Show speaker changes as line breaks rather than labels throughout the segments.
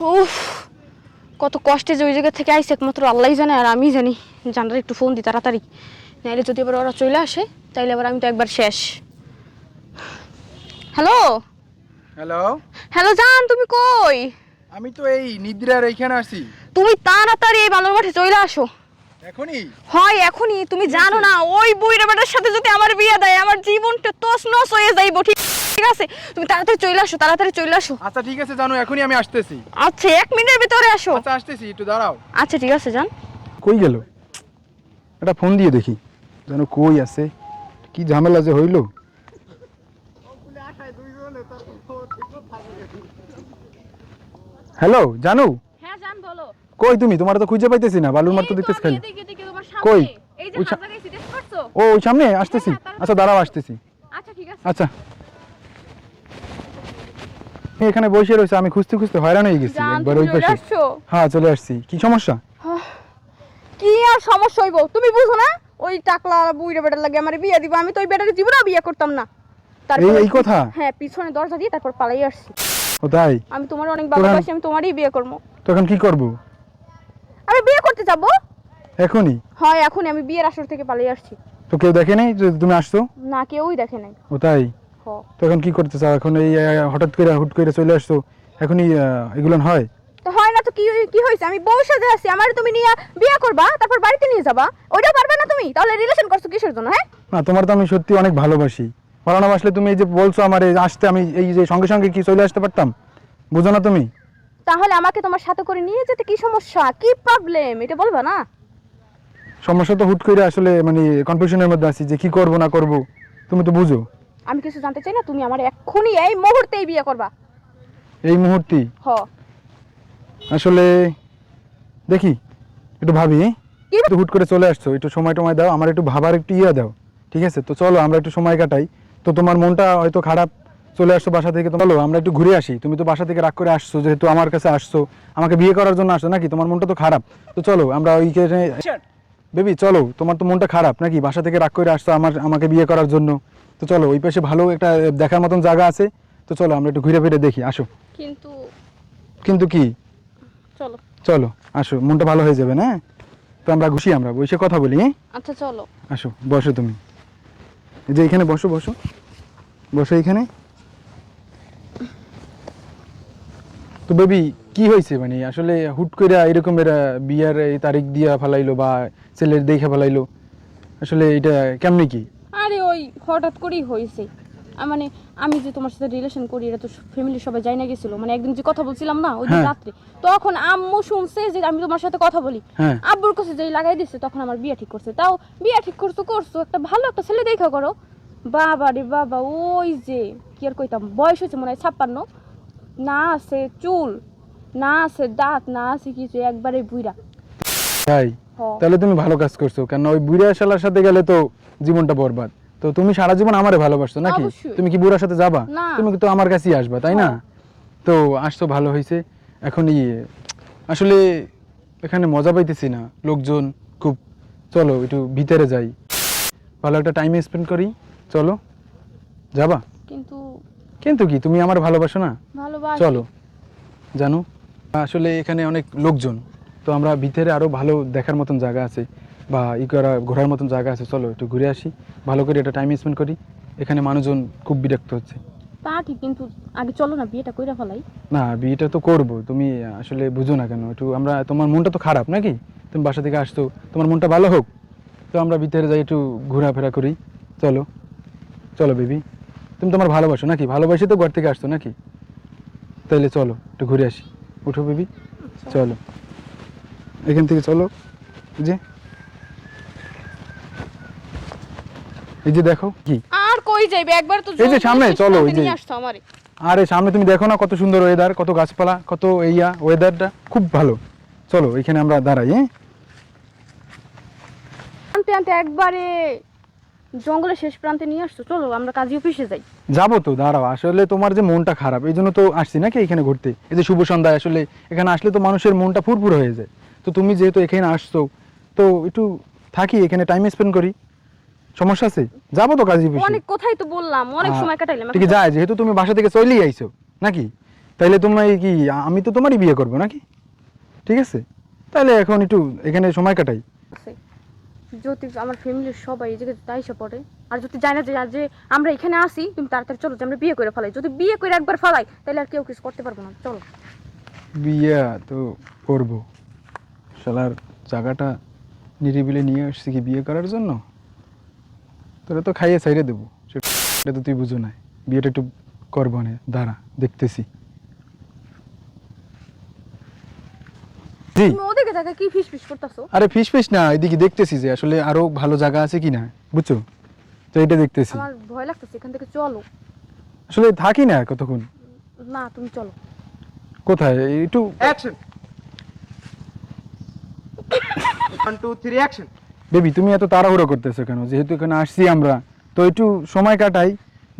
উফ কত কষ্টে যে ওই জায়গা থেকে আইসে একমাত্র আল্লাহই জানে আর আমি জানি। জানার একটু ফোন দি তাড়াতাড়ি। নাইলে যদি এবার ওরা চলে আসে তাইলে আবার আমি তো একবার শেষ। হ্যালো?
হ্যালো?
হ্যালো জান তুমি কই?
আমি তো এই নিদ্রার এইখানে আসি
তুমি তাড়াতাড়ি এই বান্দর মাঠে চলে আসো।
এখনই?
হয় এখনই। তুমি জানো না ওই বুইরা বেটার সাথে যদি আমার বিয়ে দেয় আমার জীবনটা তস নস হয়ে যাইব ঠিক আছে? তুমি তাড়াতাড়ি চলে আসো তাড়াতাড়ি চলে আসো।
আচ্ছা ঠিক আছে জানো এখনই আমি আসতেছি।
আচ্ছা এক মিনিটের ভিতরে আসো।
আচ্ছা আসতেছি একটু দাঁড়াও।
আচ্ছা ঠিক আছে জান
কই গেল? একটা ফোন দিয়ে দেখি। যেন কই আছে কি ঝামেলা যে হইল। হ্যালো জানু?
হ্যাঁ জান বলো।
কই তুমি? তোমার তো খুঁজে পাইতেছি না বালুর মার তো দেখতেছি খালি কই? ও ওই সামনে? আসতেছি।
হ্যাঁ,
আচ্ছা দাঁড়াও আসতেছি।
আচ্ছা ঠিক আছে।
আচ্ছা। এখানে বসে রয়েছে আমি খুঁজতে খুঁজতে হয়রান হয়ে গেছি। একবার ওই পাশে হ্যাঁ চলে আসছি। কি সমস্যা?
কি আর সমস্যা হইব? তুমি বুঝো না? ওই টাকলা বুইরা বেটার লাগে আমার বিয়ে দিব আমি তো ওই বেটাকে জীবনে বিয়ে করতাম না।
এই এই কথা?
হ্যাঁ পিছনে দরজা দিয়ে তারপর পালাই আসছি।
ও তাই?
আমি তোমার অনেক ভালোবাসি আমি তোমারই বিয়ে করব।
তো এখন কি করব?
আমি বিয়ে করতে যাব?
এখনই?
হয় এখনই আমি বিয়ের আসর থেকে পালাই আসছি।
তো কেউ দেখে নেই? যে তুমি আসছো?
না কেউই দেখে নাই।
ও তাই?
হ
তো এখন কি করতে চাও এখন এই হঠাৎ করে হুট করে চলে আসছো? এখনই এগুলো হয়?
তো হয় না তো কি কি হয়েছে? আমি বউ সাজে আছি আমার তুমি নিয়ে বিয়ে করবা তারপর বাড়িতে নিয়ে যাবা। ওইটাও পারবে না তুমি? তাহলে রিলেশন করছ কিসের জন্য হ্যাঁ?
না তোমার তো আমি সত্যি অনেক ভালোবাসি। ভালো না বাসলে তুমি এই যে বলছো আমার আসতে আমি এই যে সঙ্গে সঙ্গে কি চলে আসতে পারতাম? বুঝো না তুমি?
তাহলে আমাকে তোমার সাথে করে নিয়ে যেতে কি সমস্যা? কি প্রবলেম এটা বলবা না?
সমস্যা তো হুট করে আসলে মানে কনফিউশনের মধ্যে আছি যে কি করব না করব। তুমি তো বুঝো।
আমি কিছু জানতে চাই না তুমি আমার এক্ষুনি এই মুহূর্তেই বিয়ে করবা।
এই মুহূর্তে?
হ।
আসলে দেখি একটু ভাবি একটু হুট করে চলে আসছো একটু সময় টময় দাও আমার একটু ভাবার একটু ইয়ে দাও ঠিক আছে? তো চলো আমরা একটু সময় কাটাই। তো তোমার মনটা হয়তো খারাপ চলে আসছো বাসা থেকে তো চলো আমরা একটু ঘুরে আসি। তুমি তো বাসা থেকে রাগ করে আসছো যেহেতু আমার কাছে আসছো আমাকে বিয়ে করার জন্য আসছো নাকি? তোমার মনটা তো খারাপ। তো চলো আমরা ওইখানে বেবি চলো তোমার তো মনটা খারাপ নাকি? বাসা থেকে রাগ করে আসছো আমার আমাকে বিয়ে করার জন্য। তো চলো ওই পাশে ভালো একটা দেখার মতন জায়গা আছে। তো চলো আমরা একটু ঘুরে ফিরে দেখি আসো।
কিন্তু
কিন্তু কি?
চলো।
চলো আসো মনটা ভালো হয়ে যাবে না? তো আমরা ঘুষি আমরা বসে কথা বলি হ্যাঁ?
আচ্ছা চলো।
আসো বসো তুমি। এই যে এখানে বসো বসো। বসো এখানে। তো বেবি কি হয়েছে মানে? আসলে হুট করে এরকম এরা বিয়ার এই তারিখ দিয়া ফেলাইলো বা ছেলের দেখে ফেলাইলো। আসলে এটা কেমনি কি?
হঠাৎ করেই হয়েছে। মানে আমি যে তোমার সাথে রিলেশন করি এটা তো ফ্যামিলির সবাই জানা গেছিল। মানে একদিন যে কথা বলছিলাম না ওই দিন
হ্যাঁ।
রাত্রে তখন আম্মু শুনছে যে আমি তোমার সাথে কথা বলি।
হ্যাঁ।
আব্বুর কাছে যেই লাগাই দিচ্ছে তখন আমার বিয়ে ঠিক করছে। তাও বিয়ে ঠিক করছ করছ একটা ভালো একটা ছেলে দেখা করো। বাবা রে বাবা ওই যে কি আর কইতাম বয়স হয়েছে মনে হয় ছাপ্পান্ন। না আছে চুল না আছে দাঁত না আছে কিছু একবারে বুইরা
তাই? তাহলে তুমি ভালো কাজ করছ। কেন ওই বুড়া শালার সাথে গেলে তো জীবনটা বরবাদ। তো তুমি সারা জীবন আমারে ভালোবাসছো নাকি? তুমি কি বুড়ার সাথে যাবা। তুমি তো আমার কাছেই আসবা তাই না?
হ্যাঁ।
তো আসতো ভালো হয়েছে এখন ইয়ে আসলে এখানে মজা পাইতেছি না। লোকজন খুব চলো একটু ভিতরে যাই। ভালো একটা টাইম স্পেন্ড করি। চলো যাবা?
কিন্তু
কিন্তু কি তুমি আমার ভালোবাসো না?
ভালোবাসি।
চলো জানো। আসলে এখানে অনেক লোকজন তো আমরা ভিতরে আরও ভালো দেখার মতন জায়গা আছে। বা ই করা ঘোরার মতন জায়গা আছে চলো একটু ঘুরে আসি। ভালো করে একটা টাইম স্পেন্ড করি। এখানে মানুষজন খুব বিরক্ত হচ্ছে।
তা কি কিন্তু আগে চলো না বিয়েটা কইরা ফেলাই।
না বিয়েটা তো করব। তুমি আসলে বুঝো না কেন একটু আমরা তোমার মনটা তো খারাপ নাকি? তুমি বাসা থেকে আসতো তোমার মনটা ভালো হোক। তো আমরা ভিতরে যাই একটু ঘোরাফেরা করি। চলো চলো বেবি। তুমি তোমার ভালোবাসো নাকি? ভালোবাসি তো ঘর থেকে আসতো নাকি? তাইলে চলো একটু ঘুরে আসি। উঠো বেবি চলো। এখান থেকে চলো যে। এই যে দেখো কি?
আর কই যাইবে? একবার তো
এই যে সামনে, চলো, এই যে। আরে সামনে তুমি দেখো না কত সুন্দর ওয়েদার কত গাছপালা কত এইয়া ওয়েদারটা খুব ভালো। চলো এখানে আমরা দাঁড়াই হ্যাঁ?
আনতে আনতে একবারে জঙ্গলের শেষ প্রান্তে নিয়ে আসছো? চলো আমরা কাজী অফিসে যাই।
যাব তো দাঁড়াও আসলে তোমার যে মনটা খারাপ এই জন্য তো আসছি নাকি এখানে ঘুরতে? এই যে শুভ সন্ধ্যায় আসলে এখানে আসলে তো মানুষের মনটা ফুরফুর হয়ে যায়। তো তুমি যেহেতু এখানে আসছো তো একটু থাকি এখানে টাইম স্পেন্ড করি। সমস্যা আছে? যাব তো কাজী
অনেক কোথায় তো বললাম অনেক সময় কাটাইলাম।
ঠিক যায় যেহেতু তুমি বাসা থেকে চলেই আইছো নাকি? তাইলে তোমার কি আমি তো তোমারই বিয়ে করব নাকি? ঠিক আছে? তাহলে এখন একটু এখানে সময় কাটাই।
যদি আমার ফ্যামিলির সবাই জায়গায় তাইসা পড়ে। আর যদি জানে না যে যে আমরা এখানে আসি তুমি তাড়াতাড়ি চলো যে আমরা বিয়ে করে ফেলাই। যদি বিয়ে করে একবার ফেলাই তাহলে আর কেউ কিছু করতে পারব না। চলো।
বিয়ে তো করব। শালার জায়গাটা নিরিবিলে নিয়ে আসছি কি বিয়ে করার জন্য? তোরা তো খাইয়ে সাইরে দেবো। সেটা তো তুই বুঝো না বিয়েটা একটু করব না দাঁড়া দেখতেছি।
ওদিকে জায়গায় কি ফিস ফিস করতেছো?
আরে ফিস ফিস না এদিকে দেখতেছি যে আসলে আরও ভালো জায়গা আছে কি না বুঝছ? তো এটা দেখতেছি।
আমার ভয় লাগতেছে এখান থেকে চলো।
আসলে থাকি না কতক্ষণ?
না তুমি চলো।
কোথায়? একটু
action one two three action
baby তুমি এত তাড়াহুড়ো করতেছো কেন? যেহেতু এখানে আসছি আমরা। তো একটু সময় কাটাই।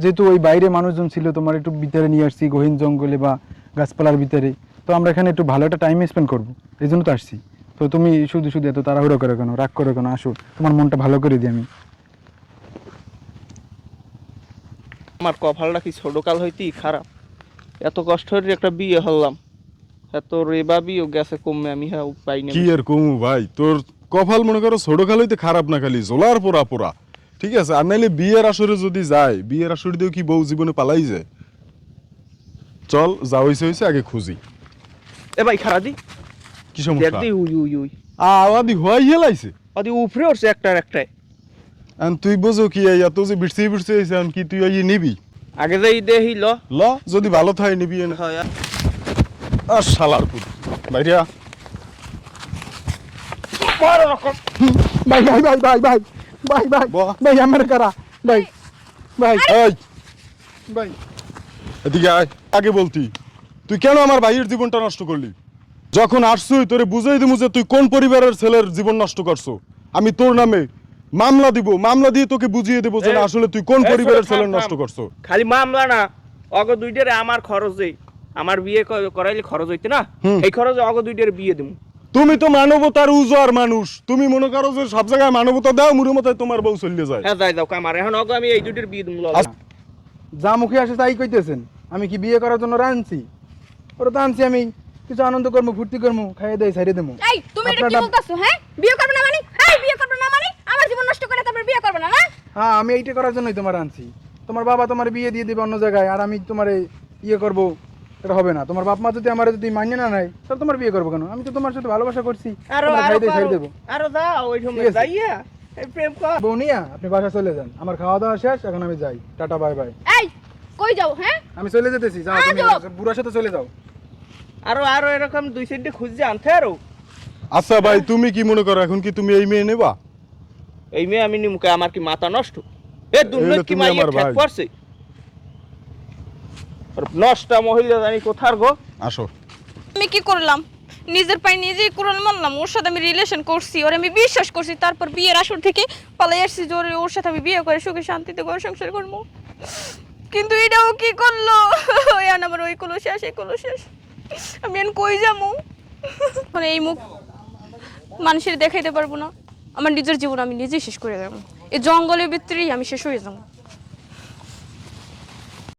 যেহেতু ওই বাইরে মানুষজন ছিল তোমার একটু ভিতরে নিয়ে আসছি গহীন জঙ্গলে বা গাছপালার ভিতরে। তো আমরা এখানে একটু ভালো একটা টাইম স্পেন্ড করব। এই জন্য তো আসছি। তো তুমি শুধু শুধু এত তাড়াহুড়ো করে কেন? রাগ করে কেন? আসো। তোমার মনটা ভালো করে দিই আমি।
আমার কপালটা কি ছোটকাল হইতেই খারাপ? এত কষ্ট হয়ে একটা বিয়ে হলাম। এত রেবা বিয়ে গেছে কমে আমি হ্যাঁ পাই না
কি আর কমু ভাই? তোর কপাল মনে করো ছোট খালইতে খারাপ না খালি জোলার পোড়া পোড়া। ঠিক আছে? আর নাইলে বিয়ের আসরে যদি যায় বিয়ের আসরে দিয়েও কি বউ জীবনে পালাই যায়? চল যা হইছে হইছে আগে খুঁজি।
এ ভাই খারা দি।
কি সমস্যা?
দি উই উই উই।
আওয়াদি হওয়াই হেলাইছে?
আদি উপরে উঠছে একটার একটাই
আর তুই বোঝো কি এই এত যে বিড়ছে বিড়ছে হয়েছে এখন কি তুই এই নিবি?
আগে যাই দেহি ল।
ল যদি ভালো থাকে নিবি না
হয়
আর শালার পুত। বাইরিয়া
ভাই ভাই ভাই ভাই ভাই ভাই ভাই
বাহ।
ভাই আমার কারা? ভাই ভাই।
এই। ভাই। এদিকে আয় আগে বলতি। তুই কেন আমার ভাইয়ের জীবনটা নষ্ট করলি? যখন আসছুই তোরে বুঝাই দিমু যে তুই কোন পরিবারের ছেলের জীবন নষ্ট করছ। আমি তোর নামে মামলা দিব মামলা দিয়ে তোকে বুঝিয়ে দেবো যে আসলে তুই কোন পরিবারের ছেলের নষ্ট করছ?
খালি মামলা না অগ দুইটারে আমার খরচ আমার বিয়ে করাইলে খরচ হইতে না? এই খরচে অগ দুইটারে বিয়ে দিমু।
তুমি তো মানবতার উজার মানুষ। তুমি মনে করো যে সব জায়গায় মানবতা দাও মুড়ে মতো তোমার বউ চলে যায়।
হ্যাঁ যাই যাও কামার এখন অগ আমি এই দুইটার বিয়ে দিমু
যা মুখে আসে তাই কইতেছেন। আমি কি বিয়ে করার জন্য রানছি ওরা তো আনছি আমি। কিছু আনন্দ করব ফুর্তি করব খাইয়ে দেয় সাইডে দেবো
এই তুমি এটা কি বলতাছো হ্যাঁ? বিয়ে করবে না মানে? এই বিয়ে করবে না মানে? আমার জীবন নষ্ট করে তারপর বিয়ে করবে না না?
হ্যাঁ আমি এইটা করার জন্যই তোমার আনছি। তোমার বাবা তোমার বিয়ে দিয়ে দিবে অন্য জায়গায় আর আমি তোমার ইয়ে করব এটা হবে না। তোমার বাপ মা যদি আমার যদি মান্য না নেয় তাহলে তোমার বিয়ে করব কেন? আমি তো তোমার সাথে ভালোবাসা করছি।
আরও যাও ওই সময় যাইয়া প্রেম কর।
আপনি বাসা চলে যান। আমার খাওয়া দাওয়া শেষ এখন আমি যাই। Tata bye bye.
এই কই যাও হ্যাঁ?
আমি চলে যেতেছি যাও তুমি। বুড়ার সাথে চলে যাও।
আরও আরও এরকম দুই সাইডে আনতে আরও
আচ্ছা ভাই তুমি কি মনে করো এখন কি তুমি এই মেয়ে নেবা?
এই মেয়ে আমি নিমুকে আমার কি মাথা নষ্ট? এ দুর্নীতি কি মাইয়া ঠেক পড়ছে নষ্টা মহিলা জানি কোথার গো?
আসো।
আমি কি করলাম? নিজের পায়ে নিজেই কুড়াল মারলাম ওর সাথে আমি রিলেশন করছি ওর আমি বিশ্বাস করছি তারপর বিয়ের আসর থেকে পালাই আসছি যে ওর- ওর সাথে আমি বিয়ে করে সুখে শান্তিতে ঘর সংসার করব। কিন্তু এটাও কি করল? ওই আন আমার ওই কলো শেষ এই কলো শেষ। আমি এখন কই যাব? মানে এই মুখ মানুষের দেখাইতে পারব না। আমার নিজের জীবন আমি নিজেই শেষ করে যাব এই জঙ্গলের ভিতরেই আমি শেষ হয়ে যাব।